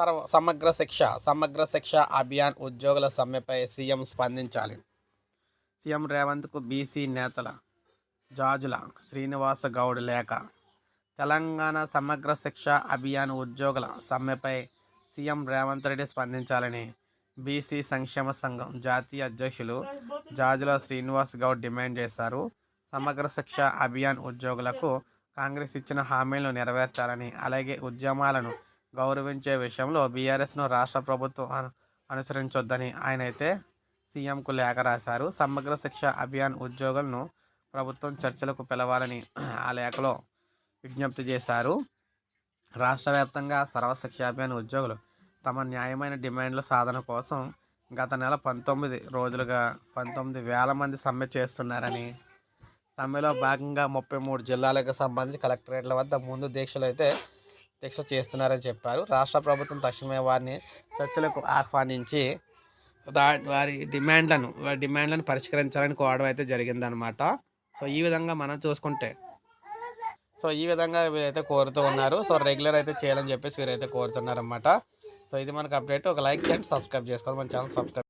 సర్వ సమగ్ర శిక్ష సమగ్ర శిక్ష అభియాన్ ఉద్యోగుల సమ్మెపై సీఎం స్పందించాలి. సీఎం రేవంత్కు బీసీ నేతల జాజుల శ్రీనివాస గౌడ్ లేఖ. తెలంగాణ సమగ్ర శిక్ష అభియాన్ ఉద్యోగుల సమ్మెపై సీఎం రేవంత్ రెడ్డి స్పందించాలని బీసీ సంక్షేమ సంఘం జాతీయ అధ్యక్షులు జాజుల శ్రీనివాస్ గౌడ్ డిమాండ్ చేశారు. సమగ్ర శిక్ష అభియాన్ ఉద్యోగులకు కాంగ్రెస్ ఇచ్చిన హామీలను నెరవేర్చాలని అలాగే ఉద్యమాలను గౌరవించే విషయంలో బీఆర్ఎస్ను రాష్ట్ర ప్రభుత్వం అను అనుసరించొద్దని ఆయన అయితే సీఎంకు లేఖ రాశారు. సమగ్ర శిక్ష అభియాన్ ఉద్యోగులను ప్రభుత్వం చర్చలకు పిలవాలని ఆ లేఖలో విజ్ఞప్తి చేశారు. రాష్ట్ర వ్యాప్తంగా సర్వశిక్ష అభియాన్ ఉద్యోగులు తమ న్యాయమైన డిమాండ్ల సాధన కోసం గత నెల పంతొమ్మిది రోజులుగా పంతొమ్మిది వేల మంది సమ్మె చేస్తున్నారని సమ్మెలో భాగంగా ముప్పై మూడు జిల్లాలకు సంబంధించి కలెక్టరేట్ల వద్ద ముందు దీక్షలు అయితే దీక్ష చేస్తున్నారని చెప్పారు. రాష్ట్ర ప్రభుత్వం తక్షణమే వారిని చర్చలకు ఆహ్వానించి దా వారి డిమాండ్లను వారి డిమాండ్లను పరిష్కరించాలని కోవడం అయితే జరిగిందనమాట సో ఈ విధంగా మనం చూసుకుంటే సో ఈ విధంగా వీరైతే కోరుతూ ఉన్నారు. సో రెగ్యులర్ అయితే చేయాలని చెప్పేసి వీరైతే కోరుతున్నారన్నమాట. సో ఇది మనకు అప్డేట్. ఒక లైక్ చేయండి సబ్స్క్రైబ్ చేసుకోవాలి. మన ఛానల్ సబ్స్క్రైబ్